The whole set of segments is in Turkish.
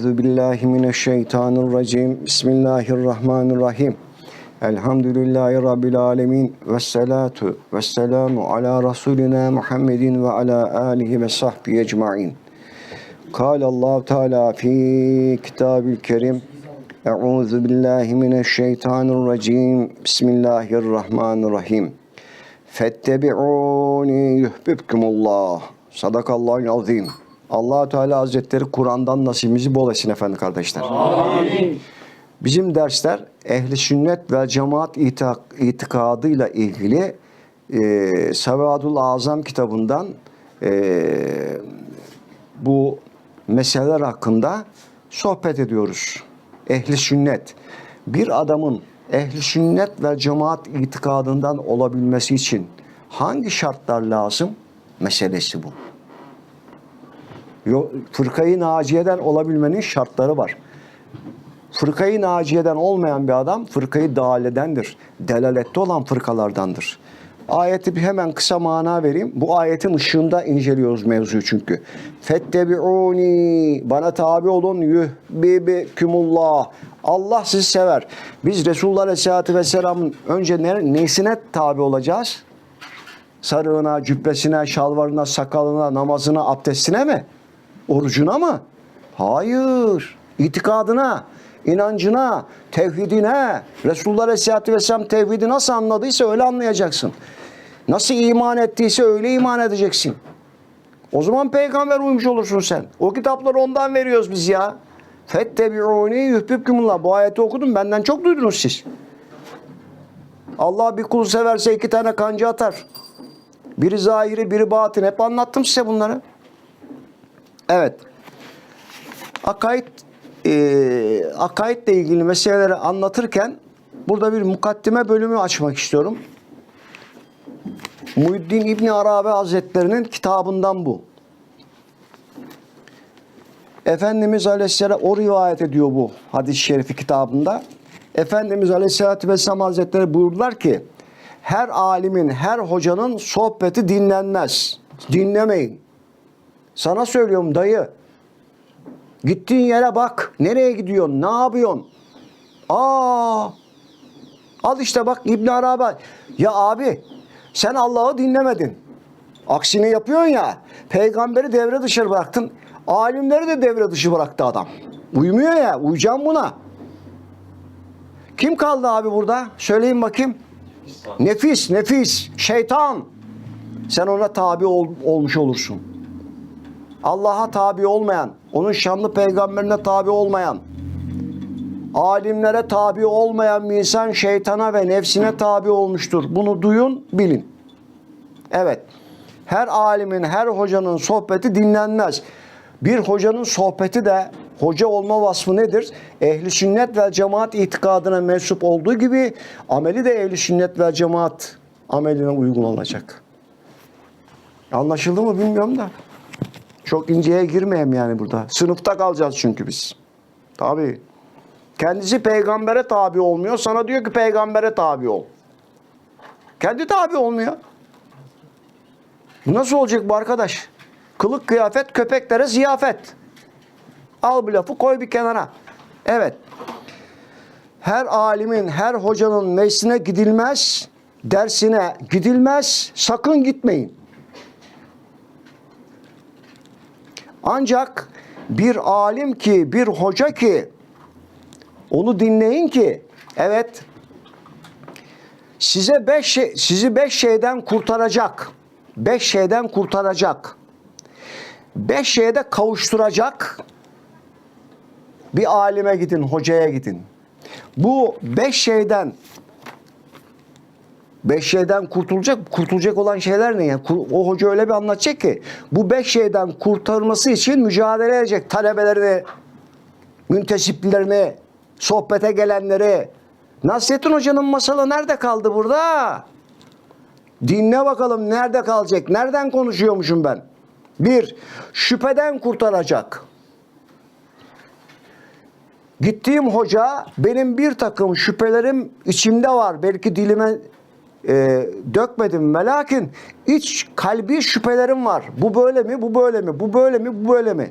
Euzu billahi mineşşeytanirracim. Bismillahirrahmanirrahim. Elhamdülillahi rabbil alamin ve salatu vesselamu ala rasulina Muhammedin ve ala alihi ve sahbihi ecmaîn. Kâle Allah Teala fi kitabil kerim. Euzu billahi mineşşeytanirracim. Bismillahirrahmanirrahim. Fettebi'uni yuhbibkumullah. Sadakallahul azim. Allah Teala Hazretleri Kur'an'dan nasibimizi bol etsin efendim kardeşler. Amin. Bizim dersler ehli sünnet ve cemaat itik- itikadıyla ilgili e, Savadul Azam kitabından e, bu meseleler hakkında sohbet ediyoruz. Ehli sünnet. Bir adamın ehli sünnet ve cemaat itikadından olabilmesi için hangi şartlar lazım? Meselesi bu. Fırkayı Naciye'den olabilmenin şartları var. Fırkayı Naciye'den olmayan bir adam fırkayı daledendir. Delalette olan fırkalardandır. Ayeti bir hemen kısa mana vereyim. Bu ayetin ışığında inceliyoruz mevzuyu çünkü. Fettebi'uni bana tabi olun yuhbibikumullah. Allah sizi sever. Biz Resulullah Aleyhisselatü Vesselam'ın önce ne, nesine tabi olacağız? Sarığına, cübbesine, şalvarına, sakalına, namazına, abdestine mi? Orucuna mı? Hayır. İtikadına, inancına, tevhidine. Resulullah Aleyhisselatü Vesselam tevhidi nasıl anladıysa öyle anlayacaksın. Nasıl iman ettiyse öyle iman edeceksin. O zaman peygamber uymuş olursun sen. O kitapları ondan veriyoruz biz ya. Fettebi'uni yuhbibkumullah. Bu ayeti okudum. Benden çok duydunuz siz. Allah bir kul severse iki tane kanca atar. Biri zahiri, biri batın. Hep anlattım size bunları. Evet. Akaid, e, akaidle ilgili meseleleri anlatırken burada bir mukaddime bölümü açmak istiyorum. Muhiddin İbni Arabi Hazretlerinin kitabından bu. Efendimiz Aleyhisselam o rivayet ediyor bu hadis-i şerifi kitabında. Efendimiz Aleyhisselatü Vesselam Hazretleri buyurdular ki her alimin, her hocanın sohbeti dinlenmez. Dinlemeyin. Sana söylüyorum dayı. Gittiğin yere bak. Nereye gidiyorsun? Ne yapıyorsun? Aa! Al işte bak İbn Arabi. Ya abi sen Allah'ı dinlemedin. Aksini yapıyorsun ya. Peygamberi devre dışı bıraktın. Alimleri de devre dışı bıraktı adam. Uymuyor ya. Uyacağım buna. Kim kaldı abi burada? Söyleyin bakayım. Nefis, nefis, şeytan. Sen ona tabi ol- olmuş olursun. Allah'a tabi olmayan, onun şanlı peygamberine tabi olmayan, alimlere tabi olmayan bir insan şeytana ve nefsine tabi olmuştur. Bunu duyun, bilin. Evet. Her alimin, her hocanın sohbeti dinlenmez. Bir hocanın sohbeti de hoca olma vasfı nedir? Ehli sünnet ve cemaat itikadına mensup olduğu gibi ameli de ehli sünnet ve cemaat ameline uygun olacak. Anlaşıldı mı bilmiyorum da. Çok inceye girmeyeyim yani burada. Sınıfta kalacağız çünkü biz. Tabii. Kendisi peygambere tabi olmuyor. Sana diyor ki peygambere tabi ol. Kendi tabi olmuyor. Bu nasıl olacak bu arkadaş? Kılık kıyafet köpeklere ziyafet. Al bu lafı koy bir kenara. Evet. Her alimin, her hocanın meclisine gidilmez, dersine gidilmez, sakın gitmeyin. Ancak bir alim ki, bir hoca ki onu dinleyin ki evet size beş şey, sizi beş şeyden kurtaracak. Beş şeyden kurtaracak. Beş şeye de kavuşturacak. Bir alime gidin, hocaya gidin. Bu beş şeyden Beş şeyden kurtulacak, kurtulacak olan şeyler ne? Yani o hoca öyle bir anlatacak ki bu beş şeyden kurtarması için mücadele edecek talebelerini, müntesiplilerini, sohbete gelenleri. Nasrettin Hoca'nın masalı nerede kaldı burada? Dinle bakalım nerede kalacak? Nereden konuşuyormuşum ben? Bir, şüpheden kurtaracak. Gittiğim hoca benim bir takım şüphelerim içimde var. Belki dilime e, dökmedim. Melakin iç kalbi şüphelerim var. Bu böyle mi? Bu böyle mi? Bu böyle mi? Bu böyle mi?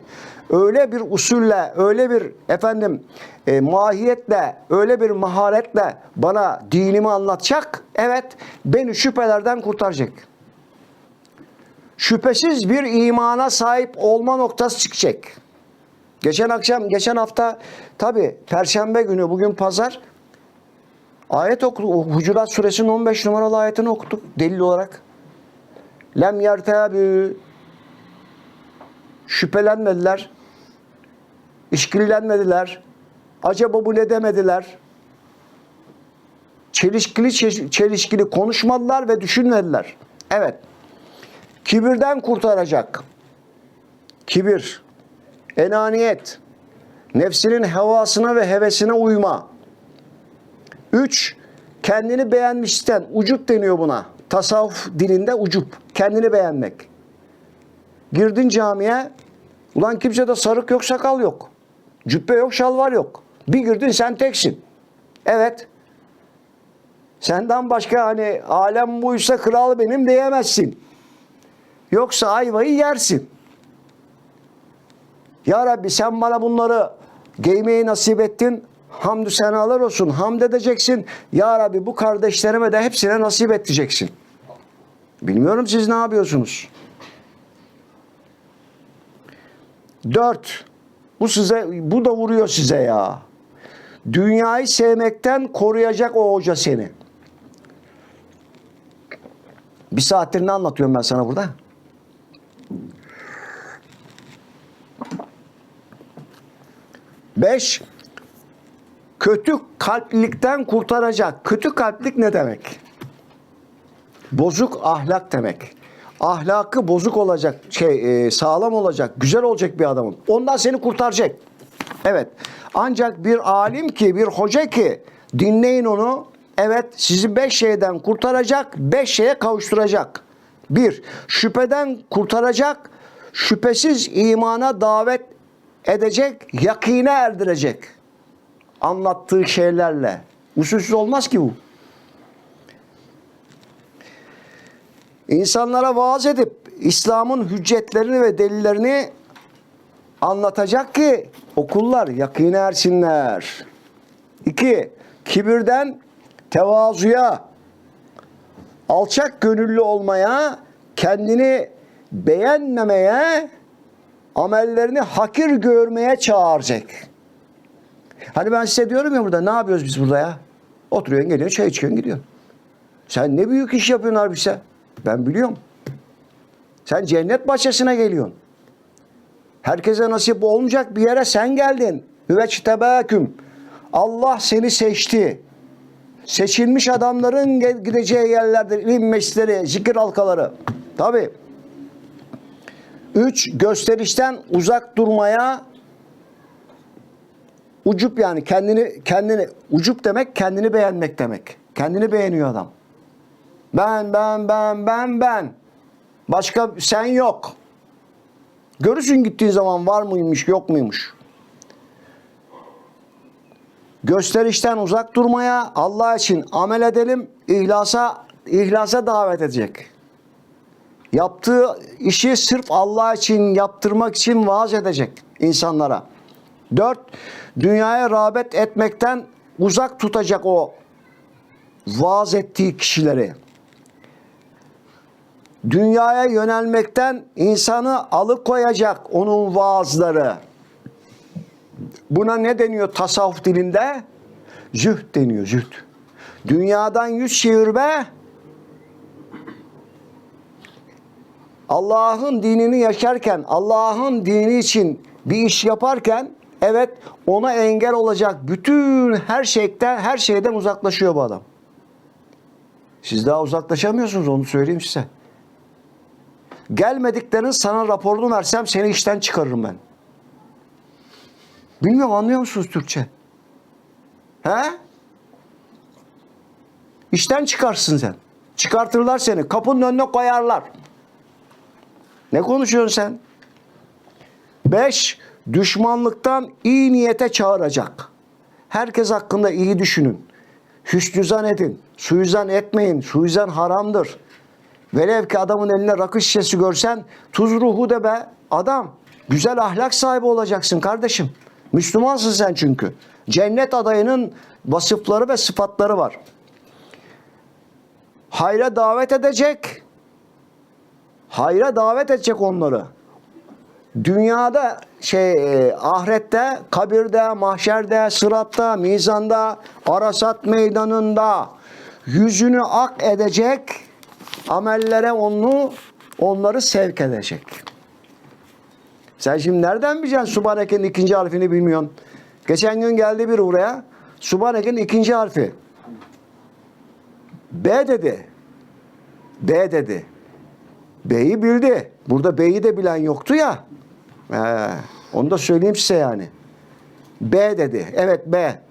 Öyle bir usulle, öyle bir efendim e, mahiyetle, öyle bir maharetle bana dinimi anlatacak. Evet, beni şüphelerden kurtaracak. Şüphesiz bir imana sahip olma noktası çıkacak. Geçen akşam, geçen hafta tabi Perşembe günü, bugün pazar ayet okuduk. Hucurat suresinin 15 numaralı ayetini okuduk delil olarak. Lem yertebü şüphelenmediler. işkillenmediler. Acaba bu ne demediler? Çelişkili çelişkili konuşmadılar ve düşünmediler. Evet. Kibirden kurtaracak. Kibir, enaniyet, nefsinin hevasına ve hevesine uyma. Üç, kendini beğenmişten, ucup deniyor buna. Tasavvuf dilinde ucup, kendini beğenmek. Girdin camiye, ulan kimsede sarık yok, sakal yok. Cübbe yok, şalvar yok. Bir girdin sen teksin. Evet. Senden başka hani alem buysa kral benim diyemezsin. Yoksa ayvayı yersin. Ya Rabbi sen bana bunları giymeyi nasip ettin. Hamdü senalar olsun. Hamd edeceksin. Ya Rabbi bu kardeşlerime de hepsine nasip edeceksin. Bilmiyorum siz ne yapıyorsunuz? Dört. Bu size, bu da vuruyor size ya. Dünyayı sevmekten koruyacak o hoca seni. Bir saattir ne anlatıyorum ben sana burada? Beş, kötü kalplilikten kurtaracak. Kötü kalplik ne demek? Bozuk ahlak demek. Ahlakı bozuk olacak, şey e, sağlam olacak, güzel olacak bir adamın. Ondan seni kurtaracak. Evet. Ancak bir alim ki, bir hoca ki dinleyin onu. Evet sizi beş şeyden kurtaracak, beş şeye kavuşturacak. Bir, şüpheden kurtaracak, şüphesiz imana davet edecek, yakine erdirecek. Anlattığı şeylerle. Usulsüz olmaz ki bu. İnsanlara vaaz edip İslam'ın hüccetlerini ve delillerini anlatacak ki okullar yakine ersinler. İki, kibirden tevazuya, alçak gönüllü olmaya, kendini beğenmemeye, amellerini hakir görmeye çağıracak. Hani ben size diyorum ya burada ne yapıyoruz biz burada ya? Oturuyorsun geliyorsun çay içiyorsun gidiyorsun. Sen ne büyük iş yapıyorsun abi. Ben biliyorum. Sen cennet bahçesine geliyorsun. Herkese nasip olmayacak bir yere sen geldin. Hüveçtebâküm. Allah seni seçti. Seçilmiş adamların gideceği yerlerdir. İlim meclisleri, zikir halkaları. Tabi. Üç, gösterişten uzak durmaya ucup yani kendini kendini ucup demek kendini beğenmek demek. Kendini beğeniyor adam. Ben ben ben ben ben. Başka sen yok. Görürsün gittiği zaman var mıymış yok muymuş. Gösterişten uzak durmaya, Allah için amel edelim, ihlasa ihlasa davet edecek. Yaptığı işi sırf Allah için yaptırmak için vaaz edecek insanlara. Dört, dünyaya rağbet etmekten uzak tutacak o vaaz ettiği kişileri. Dünyaya yönelmekten insanı alıkoyacak onun vaazları. Buna ne deniyor tasavvuf dilinde? Zühd deniyor zühd. Dünyadan yüz çevirme, Allah'ın dinini yaşarken, Allah'ın dini için bir iş yaparken evet ona engel olacak bütün her şeyden her şeyden uzaklaşıyor bu adam. Siz daha uzaklaşamıyorsunuz onu söyleyeyim size. Gelmediklerin sana raporunu versem seni işten çıkarırım ben. Bilmiyorum anlıyor musunuz Türkçe? He? İşten çıkarsın sen. Çıkartırlar seni. Kapının önüne koyarlar. Ne konuşuyorsun sen? Beş, düşmanlıktan iyi niyete çağıracak. Herkes hakkında iyi düşünün. Hüsnüzan edin. Suizan etmeyin. Suizan haramdır. Velev ki adamın eline rakı şişesi görsen tuz ruhu de be adam. Güzel ahlak sahibi olacaksın kardeşim. Müslümansın sen çünkü. Cennet adayının vasıfları ve sıfatları var. Hayra davet edecek. Hayra davet edecek onları. Dünyada şey e, ahirette, kabirde, mahşerde, sıratta, mizanda, arasat meydanında yüzünü ak edecek amellere onu onları sevk edecek. Sen şimdi nereden bileceksin Subhaneke'nin ikinci harfini bilmiyorsun. Geçen gün geldi biri buraya. Subhaneke'nin ikinci harfi. B dedi. B dedi. B'yi bildi. Burada B'yi de bilen yoktu ya. Ee, onu da söyleyeyim size yani. B dedi. Evet B.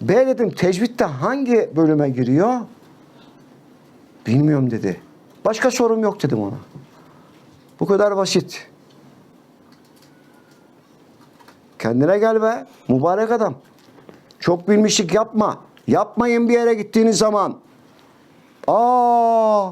B dedim tecvitte hangi bölüme giriyor? Bilmiyorum dedi. Başka sorum yok dedim ona. Bu kadar basit. Kendine gel be mübarek adam. Çok bilmişlik yapma. Yapmayın bir yere gittiğiniz zaman. Aa